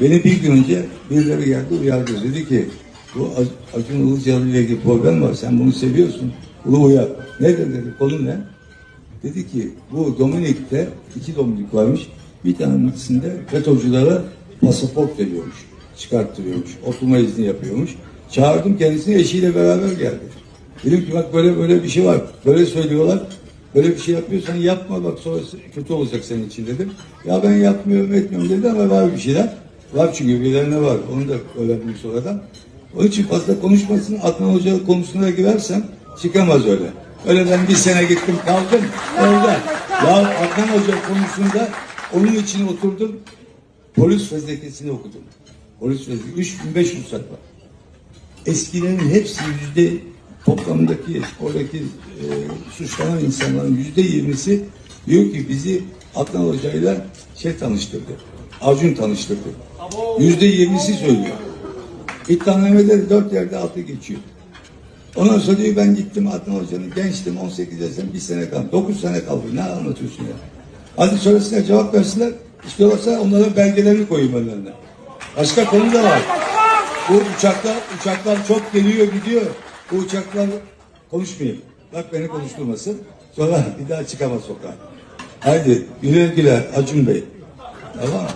Beni bir gün önce birileri geldi uyardı. Dedi ki bu Ac- Acun Ilıcalı ile ilgili problem var. Sen bunu seviyorsun. Bunu uyar. Nedir dedi. Konu ne? Dedi ki bu Dominik'te iki Dominik varmış. Bir tanesinde FETÖ'cülere pasaport veriyormuş. Çıkarttırıyormuş. Oturma izni yapıyormuş. Çağırdım kendisini eşiyle beraber geldi. Dedim ki bak böyle böyle bir şey var. Böyle söylüyorlar. Böyle bir şey yapıyorsan yapma bak sonrası kötü olacak senin için dedim. Ya ben yapmıyorum etmiyorum dedi ama var bir şeyler. Var çünkü birilerine var. Onu da öğrendim sonradan. Onun için fazla konuşmasın. Adnan Hoca konusuna girersem çıkamaz öyle. Öyle ben bir sene gittim kaldım orada. Ya Adnan Hoca konusunda onun için oturdum. Polis fezlekesini okudum. Polis fezlekesi 3500 sayfa. Eskilerin hepsi yüzde toplamdaki oradaki e, suçlanan insanların yüzde yirmisi diyor ki bizi Adnan Hoca'yla şey tanıştırdı. Arjun tanıştırdı. Yüzde yirmisi söylüyor. İddianamede dört yerde altı geçiyor. Ondan sonra diyor ben gittim Adnan Hoca'nın gençtim 18 yaşında bir sene kaldım. 9 sene kaldı. Ne anlatıyorsun ya? Hadi söylesinler cevap versinler. İstiyorlarsa onların belgelerini koyayım önlerine. Başka konu da var. Bu uçaklar, uçaklar çok geliyor gidiyor. Bu uçaklar konuşmayayım. Bak beni konuşturmasın. Sonra bir daha çıkamaz sokağa. Haydi güle güle Acun Bey. Tamam mı?